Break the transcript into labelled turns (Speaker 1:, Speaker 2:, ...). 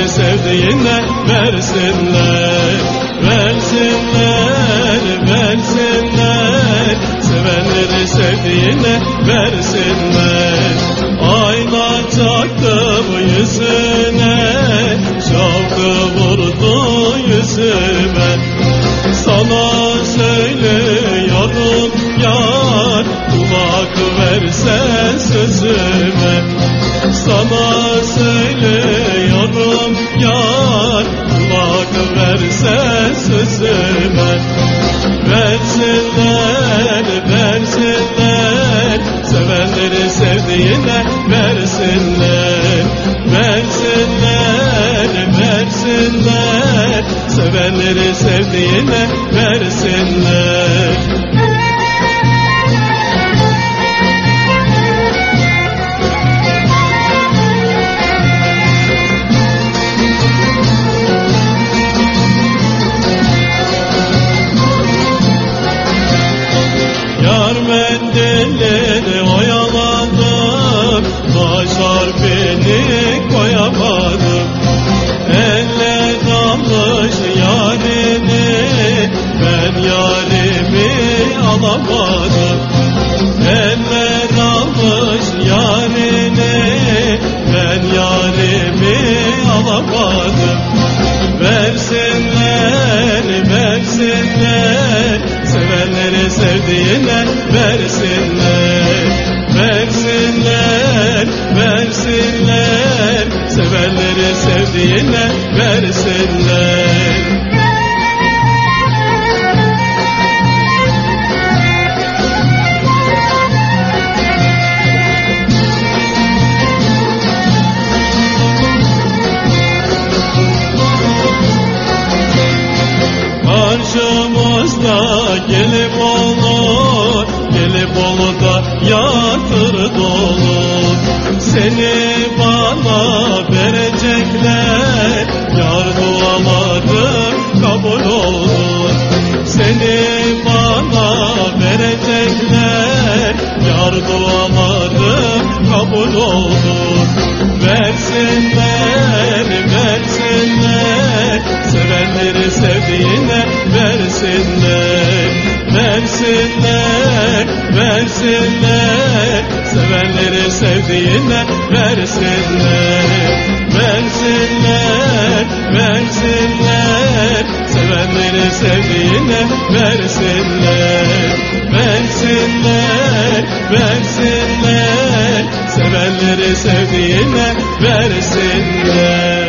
Speaker 1: Beni sevdiğine versinler Versinler, versinler. Sevenleri sevdiğine versinler. Ayna çaktım yüzüne Çalkı vurdu yüzüme. Sana söylüyorum yar Kulak versen sözüme. Sana söylüyorum alamadım Elle dalmış yarini Ben yarimi alamadım. Versinler, versinler Sevenleri sevdiğine versinler. Versinler, versinler Sevenleri sevdiğine versinler Karşımızda gelip olur Gelip olur da yatır dolu Seni bana verecekler Yar dualarım kabul olur. Seni bana verecekler Yar dualarım kabul olur. Versinler, versinler, versinler. Sevenleri sevdiğine versinler, versinler, versinler. Sevenleri sevdiğine versinler, versinler, versinler. Sevenleri sevdiğine versinler.